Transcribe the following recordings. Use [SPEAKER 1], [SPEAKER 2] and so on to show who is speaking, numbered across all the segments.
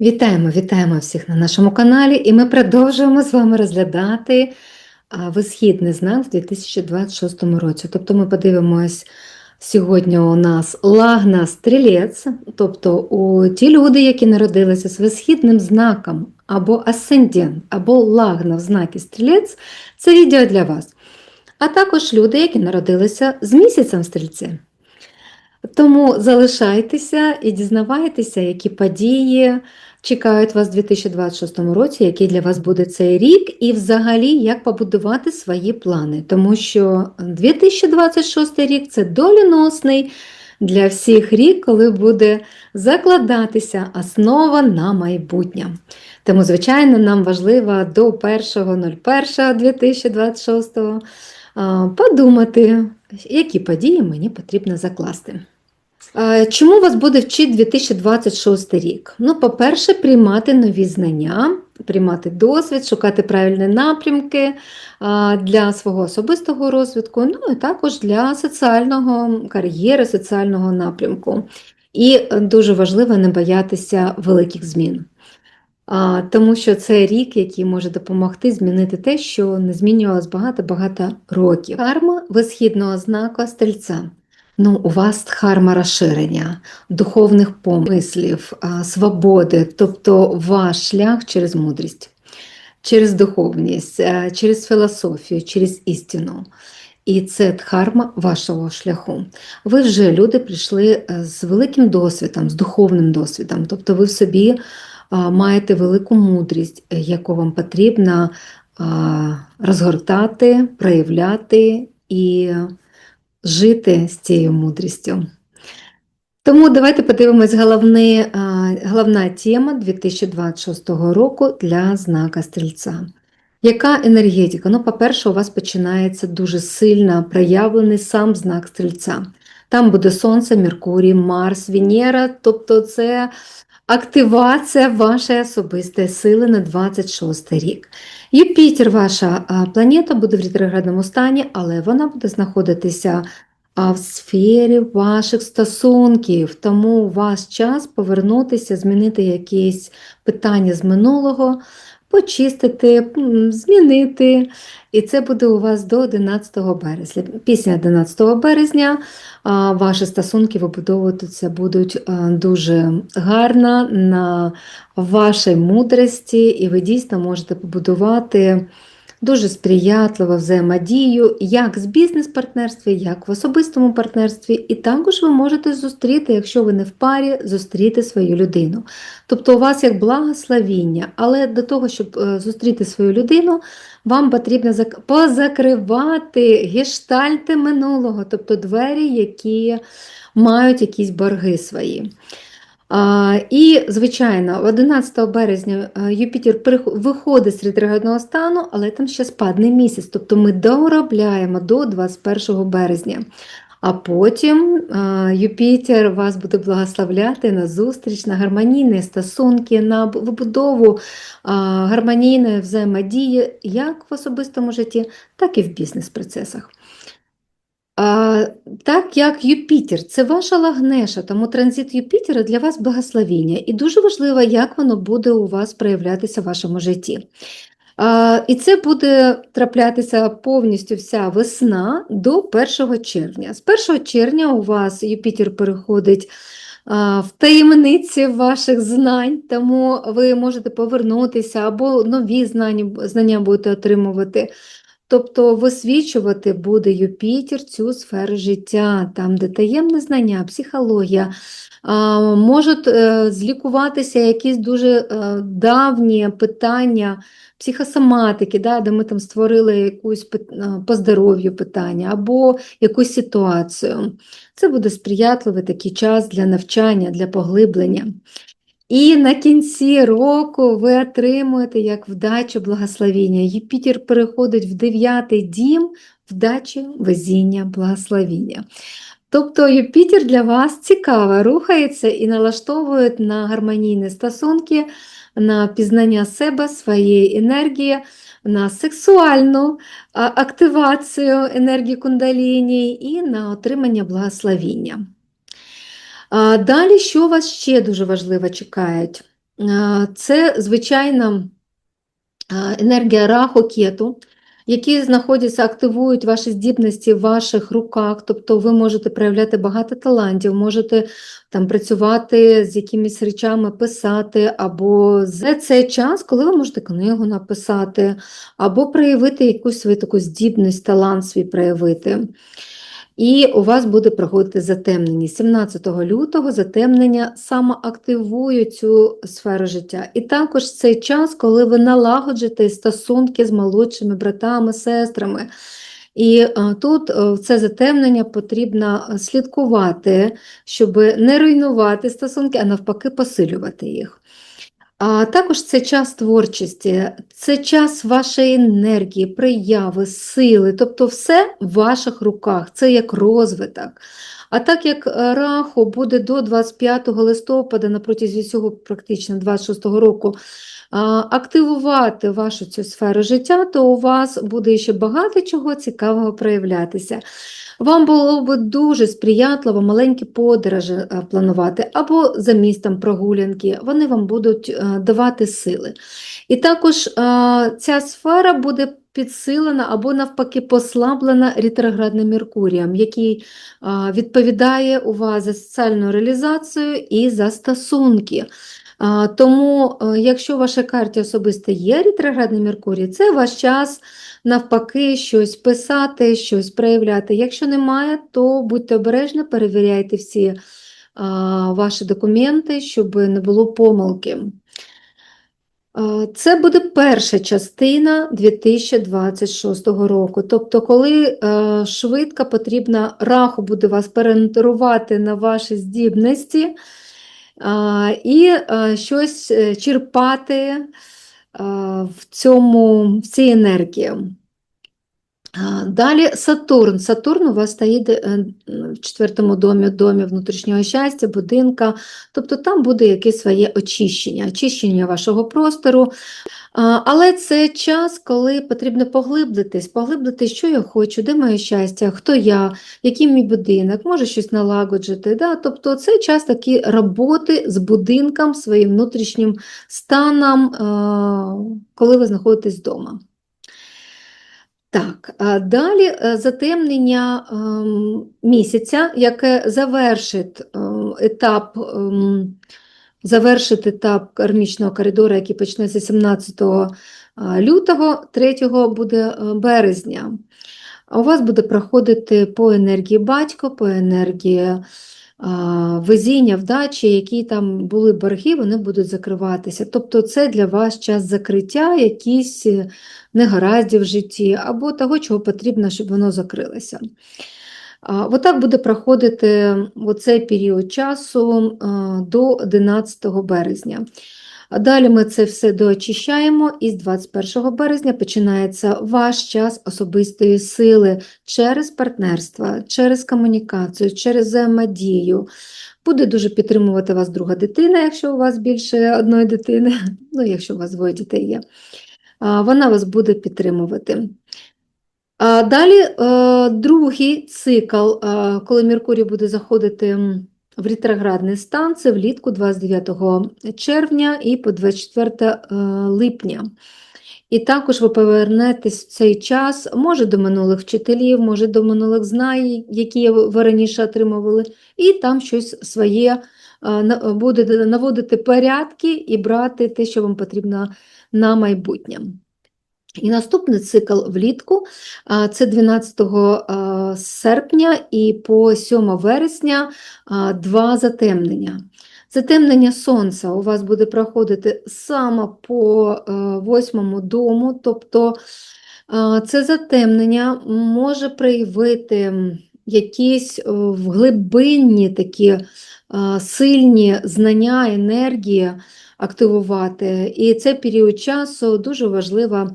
[SPEAKER 1] Вітаємо, вітаємо всіх на нашому каналі, і ми продовжуємо з вами розглядати висхідний знак в 2026 році. Тобто ми подивимось, сьогодні у нас лагна стрілець, тобто у ті люди, які народилися з висхідним знаком або асцендент, або лагна в знакі стрілець, це відео для вас. А також люди, які народилися з місяцем стрільці. Тому залишайтеся і дізнавайтеся, які події чекають вас у 2026 році, який для вас буде цей рік, і взагалі як побудувати свої плани. Тому що 2026 рік це доліносний для всіх рік, коли буде закладатися основа на майбутнє. Тому, звичайно, нам важливо до 1.01.2026 а, подумати, які події мені потрібно закласти. Е, Чому вас буде вчити 2026 рік? Ну, по-перше, приймати нові знання, приймати досвід, шукати правильні напрямки для свого особистого розвитку, ну і також для соціального кар'єри, соціального напрямку. І е, дуже важливо не боятися великих змін. Тому що це рік, який може допомогти змінити те, що не змінювалось багато-багато років. Карма висхідного знака стрільця. Ну, у вас харма розширення, духовних помислів, свободи, тобто ваш шлях через мудрість, через духовність, е, через філософію, через істину. І це дхарма вашого шляху. Ви вже люди прийшли е, з великим досвідом, з духовним досвідом. Тобто ви в собі маєте велику мудрість, яку вам потрібно розгортати, проявляти і жити з цією мудрістю. Тому давайте подивимось головне, головна тема 2026 року для знака Стрільця. Яка енергетика? Ну, по-перше, у вас починається дуже сильно проявлений сам знак Стрільця. Там буде Сонце, Меркурій, Марс, Венера, тобто це активація вашої особистої сили на 26 рік. Юпітер, ваша планета, буде в ретроградному стані, але вона буде знаходитися в сфері ваших стосунків. Тому у вас час повернутися, змінити якісь питання з минулого, почистити, змінити. І це буде у вас до 11 березня. Після 11 березня ваші стосунки вибудовуватися будуть дуже гарно на вашій мудрості, і ви дійсно можете побудувати дуже сприятливу взаємодію як з бізнес-партнерстві, як в особистому партнерстві. І також ви можете зустріти, якщо ви не в парі, зустріти свою людину. Тобто у вас як благословіння, але до того, щоб е, зустріти свою людину, вам потрібно позакривати гештальти минулого, тобто двері, які мають якісь борги свої. І, звичайно, 11 березня е, Юпітер виходить з ретроградного стану, але там ще спадний місяць, тобто ми доробляємо до 21 березня. А потім е, Юпітер вас буде благословляти на зустріч, на гармонійні стосунки, на вибудову гармонійної взаємодії як в особистому житті, так і в бізнес-процесах. Так як Юпітер, це ваша лагнеша, тому транзит Юпітера для вас благословіння. І дуже важливо, як воно буде у вас проявлятися в вашому житті. І це буде траплятися повністю вся весна до 1 червня. З 1 червня у вас Юпітер переходить в таємниці ваших знань, тому ви можете повернутися або нові знання, знання будете отримувати. Тобто висвічувати буде Юпітер цю сферу життя, там, де таємне знання, психологія, можуть е, злікуватися якісь дуже е, давні питання психосоматики, да, де ми там створили якусь е, по здоров'ю питання або якусь ситуацію. Це буде сприятливий такий час для навчання, для поглиблення. І на кінці року ви отримуєте як вдачу благословіння. Юпітер переходить в дев'ятий дім вдачі, везіння, благословіння. Тобто Юпітер для вас цікаво рухається і налаштовує на гармонійні стосунки, на пізнання себе, своєї енергії, на сексуальну активацію енергії кундаліні і на отримання благословіння. Далі, що вас ще дуже важливо чекають? Це звичайна енергія раху кету, які знаходяться, активують ваші здібності в ваших руках, тобто ви можете проявляти багато талантів, можете там працювати з якимись речами, писати, або з це час, коли ви можете книгу написати, або проявити якусь свою таку здібність, талант свій проявити. І у вас буде проходити затемнення. 17 лютого затемнення саме активує цю сферу життя. І також цей час, коли ви налагоджуєте стосунки з молодшими братами, сестрами. І е, тут е, в це затемнення потрібно е, слідкувати, щоб не руйнувати стосунки, а навпаки, посилювати їх. А також це час творчості, це час вашої енергії, прояви, сили, тобто все в ваших руках, це як розвиток. А так як е, Раху буде до 25 листопада, на протязі всього практично 26 року, активувати вашу цю сферу життя, то у вас буде ще багато чого цікавого проявлятися. Вам було б дуже сприятливо маленькі подорожі е, планувати або за містом прогулянки, вони вам будуть е, давати сили. І також е, ця сфера буде підсилена або навпаки послаблена ретроградним Меркурієм, який відповідає у вас за соціальну реалізацію і за стосунки. Тому, е, якщо в вашій карті особисто є ретроградний Меркурій, це ваш час навпаки щось писати, щось проявляти. Якщо немає, то будьте обережні, перевіряйте всі ваші документи, щоб не було помилки. Це буде перша частина 2026 року. Тобто, коли е, швидко потрібно раху буде вас переориєнтувати на ваші здібності і е, щось е, черпати е, в цьому, в цій енергії. Далі Сатурн. Сатурн у вас стоїть е, в четвертому домі, домі внутрішнього щастя, будинка, тобто там буде якесь своє очищення, очищення вашого простору. Але це час, коли потрібно поглиблитись, поглиблитись, що я хочу, де моє щастя, хто я, який мій будинок, може щось налагоджити. Да? Тобто це час такі роботи з будинком, своїм внутрішнім станом, коли ви знаходитесь вдома. Так, далі е, затемнення ем, місяця, яке завершить ем, етап, ем, завершить етап кармічного коридору, який почнеться 17 лютого, 3 буде е, березня. У вас буде проходити по енергії батько, по енергії везіння, вдачі, які там були борги, вони будуть закриватися. Тобто це для вас час закриття, якісь негаразді негараздів в житті, або того, чого потрібно, щоб воно закрилося. Отак буде проходити оцей період часу до 11 березня. Далі ми це все доочищаємо, і з 21 березня починається ваш час особистої сили через партнерство, через комунікацію, через взаємодію. Буде дуже підтримувати вас друга дитина, якщо у вас більше одної дитини, ну, якщо у вас двоє дітей є, вона вас буде підтримувати. Далі е, другий цикл, е, коли Меркурій буде заходити в ретроградний стан, це влітку 29 червня і по 24 е, липня. І також ви повернетесь в цей час, може до минулих вчителів, може до минулих знань, які ви раніше отримували, і там щось своє буде наводити порядки і брати те, що вам потрібно на майбутнє. І наступний цикл влітку це 12 серпня і по 7 вересня два затемнення. Затемнення сонця у вас буде проходити саме по восьмому дому, тобто це затемнення може проявити якісь вглибинні такі сильні знання, енергії активувати. І цей період часу дуже важливо а,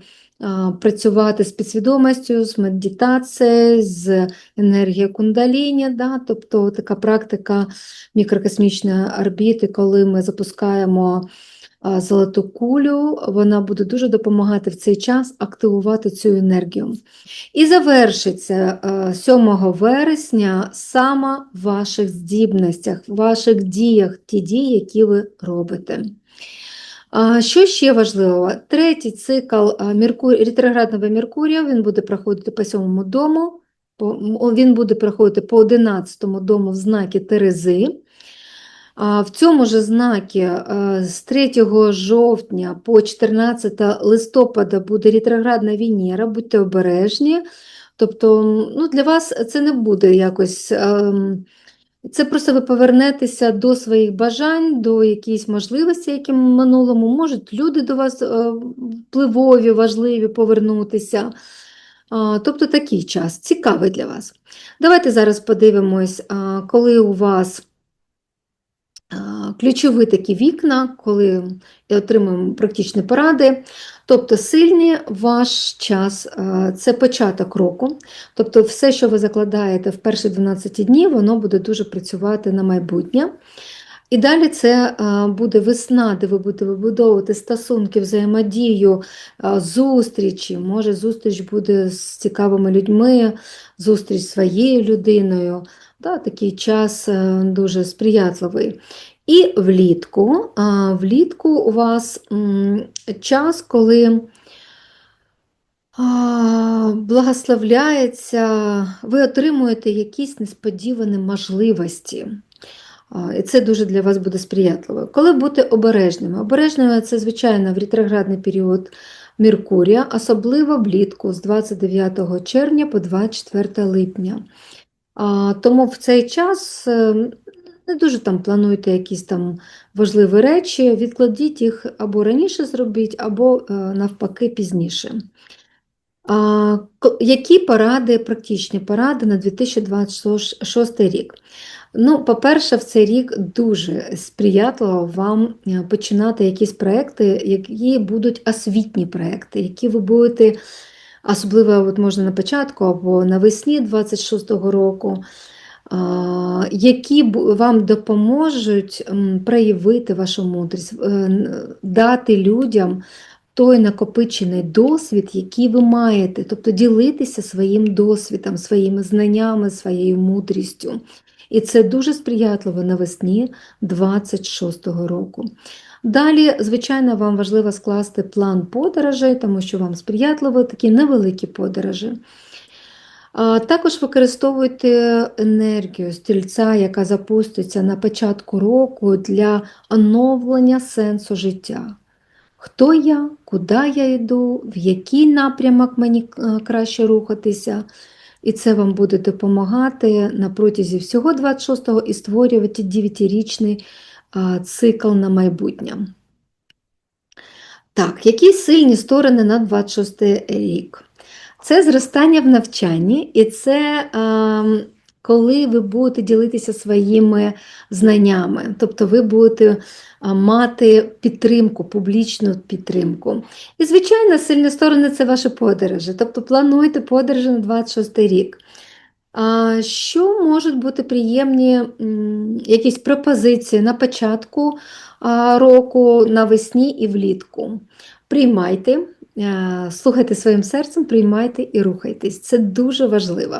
[SPEAKER 1] працювати з підсвідомістю, з медитацією, з енергією кундаліні, да? тобто така практика мікрокосмічної орбіти, коли ми запускаємо золоту кулю, вона буде дуже допомагати в цей час активувати цю енергію. І завершиться е, 7 вересня саме в ваших здібностях, в ваших діях, ті дії, які ви робите. Що ще важливо? Третій цикл Меркур... ретроградного Меркурія, він буде проходити по сьомому дому, він буде проходити по 11 дому в знакі Терези. В цьому ж знакі з 3 жовтня по 14 листопада буде ретроградна Венера, будьте обережні. Тобто ну, для вас це не буде якось. Це просто ви повернетеся до своїх бажань, до якихось можливостей, які в минулому можуть люди до вас е, впливові, важливі повернутися. Тобто такий час цікавий для вас. Давайте зараз подивимось, коли у вас ключові такі вікна, коли отримуємо практичні поради. Тобто сильний ваш час це початок року. Тобто все, що ви закладаєте в перші 12 днів, воно буде дуже працювати на майбутнє. І далі це буде весна, де ви будете вибудовувати стосунки, взаємодію, зустрічі. Може, зустріч буде з цікавими людьми, зустріч своєю людиною. Да, такий час е, дуже сприятливий. І влітку, влітку у вас час, коли благословляється, ви отримуєте якісь несподівані можливості. І це дуже для вас буде сприятливо. Коли бути обережними? Обережними це, звичайно, в ретроградний період Меркурія, особливо влітку з 29 червня по 24 липня. Тому в цей час е, не дуже там плануйте якісь там важливі речі, відкладіть їх або раніше зробіть, або е, навпаки пізніше. Які поради, практичні поради на 2026 рік? Ну, по-перше, в цей рік дуже сприятливо вам е, починати якісь проекти, які будуть освітні проекти, які ви будете, особливо от можна на початку або навесні 26-го року, які вам допоможуть проявити вашу мудрість, е, дати людям той накопичений досвід, який ви маєте, тобто ділитися своїм досвідом, своїми знаннями, своєю мудрістю. І це дуже сприятливо навесні 26-го року. Далі, звичайно, вам важливо скласти план подорожей, тому що вам сприятливо такі невеликі подорожі. Також використовуйте енергію стрільця, яка запуститься на початку року для оновлення сенсу життя. Хто я, куди я йду, в який напрямок мені е, краще рухатися. І це вам буде допомагати на протязі всього 26-го і створювати 9-річний цикл на майбутнє. Так, які сильні сторони на 26 рік? Це зростання в навчанні, і це ем, коли ви будете ділитися своїми знаннями, тобто ви будете мати підтримку, публічну підтримку. І, звичайно, сильні сторони це ваші подорожі, тобто плануйте подорожі на 26 рік. А що можуть бути приємні якісь пропозиції на початку року, навесні і влітку? Приймайте, слухайте своїм серцем, приймайте і рухайтесь. Це дуже важливо.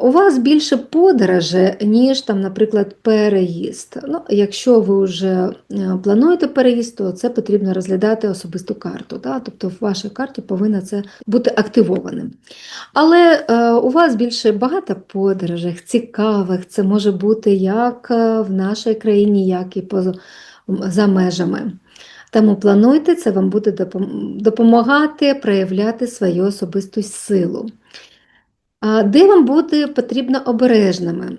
[SPEAKER 1] У вас більше подорожі, ніж там, наприклад, переїзд. Ну, якщо ви вже е, плануєте переїзд, то це потрібно розглядати особисту карту. Да? Тобто в вашій карті повинно це бути активованим. Але е, у вас більше багато подорожей, цікавих. Це може бути як е, в нашій країні, як і поза, за межами. Тому плануйте, це вам буде допомагати проявляти свою особисту силу. Де вам буде потрібно обережними?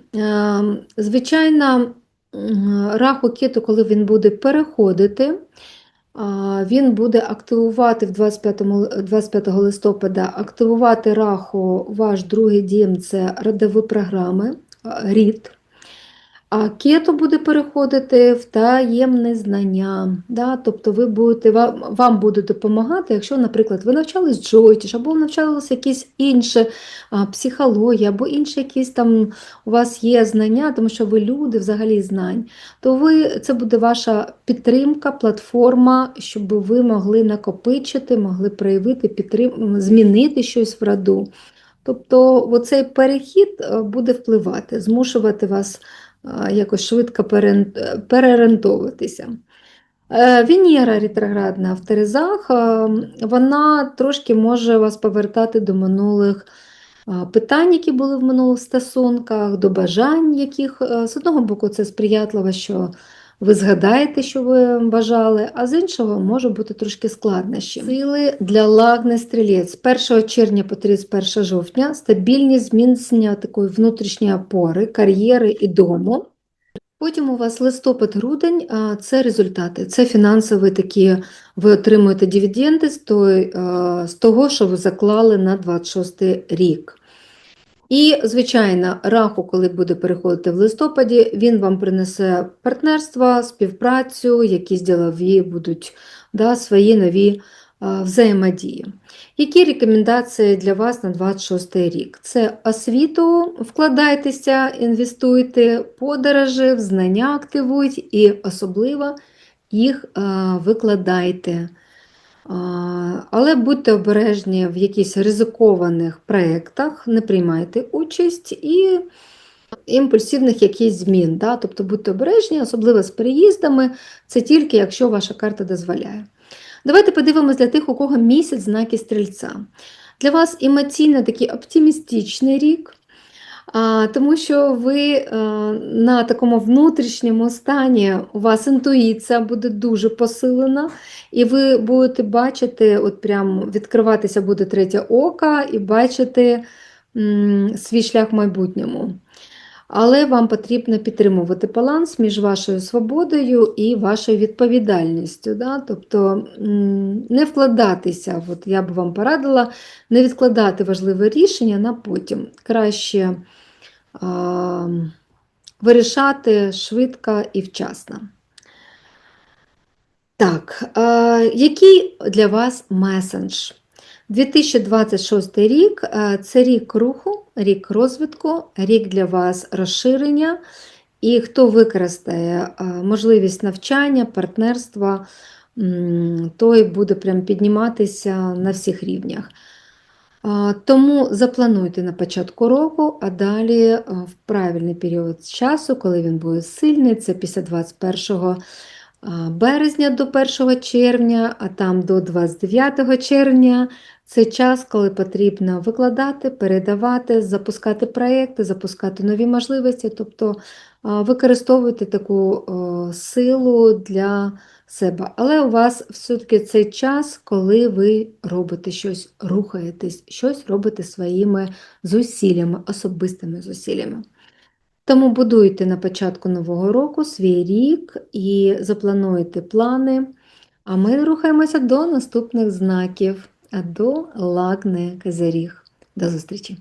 [SPEAKER 1] Звичайно, раху кету, коли він буде переходити, він буде активувати в 25, л- 25 листопада, активувати раху ваш другий дім це родові програми, рід. А кето буде переходити в таємне знання. Да? Тобто ви будете, вам, вам буде допомагати, якщо, наприклад, ви навчались Джойтіш, або навчалися якісь інші а, психологія, або інші якісь там у вас є знання, тому що ви люди взагалі знань, то ви, це буде ваша підтримка, платформа, щоб ви могли накопичити, могли проявити, підтрим... змінити щось в роду. Тобто оцей перехід е, буде впливати, змушувати вас якось швидко переорієнтовуватися. Е, Венера ретроградна в Терезах, е, вона трошки може вас повертати до минулих е, питань, які були в минулих стосунках, до бажань, яких е, з одного боку це сприятливо, що ви згадаєте, що ви бажали, а з іншого може бути трошки складнощі. Сили для лагни стрілець з 1 червня по 31 жовтня стабільність зміцнення такої внутрішньої опори, кар'єри і дому. Потім у вас листопад-грудень це результати, це фінансові такі, ви отримуєте дивіденди з, з того, що ви заклали на 26 рік. І, звичайно, раху, коли буде переходити в листопаді, він вам принесе партнерство, співпрацю, якісь ділові будуть да, свої нові а, взаємодії. Які рекомендації для вас на 26 рік? Це освіту, вкладайтеся, інвестуйте, подорожі, знання активуйте і особливо їх а, викладайте. Але будьте обережні в якихось ризикованих проєктах, не приймайте участь і імпульсивних якісь змін. Да? Тобто будьте обережні, особливо з переїздами, це тільки якщо ваша карта дозволяє. Давайте подивимось для тих, у кого місяць знаки стрільця. Для вас емоційно такий оптимістичний рік, тому що ви на такому внутрішньому стані, у вас інтуїція буде дуже посилена, і ви будете бачити, от прям відкриватися буде третє око і бачити свій шлях в майбутньому. Але вам потрібно підтримувати баланс між вашою свободою і вашою відповідальністю. Да? Тобто не вкладатися, от я б вам порадила, не відкладати важливе рішення на потім. Краще а, вирішати швидко і вчасно. Так, а, який для вас месендж? 2026 рік е, це рік руху, рік розвитку, рік для вас розширення. І хто використає е, можливість навчання, партнерства, той буде прям підніматися на всіх рівнях. Тому заплануйте на початку року, а далі е, в правильний період часу, коли він буде сильний, це після 21 березня до 1 червня, а там до 29 червня. Це час, коли потрібно викладати, передавати, запускати проекти, запускати нові можливості, тобто а, використовуйте таку силу для себе. Але у вас все-таки цей час, коли ви робите щось, рухаєтесь, щось робите своїми зусиллями, особистими зусиллями. Тому будуйте на початку нового року свій рік і заплануйте плани. А ми рухаємося до наступних знаків, до Лагне Казаріх. До зустрічі!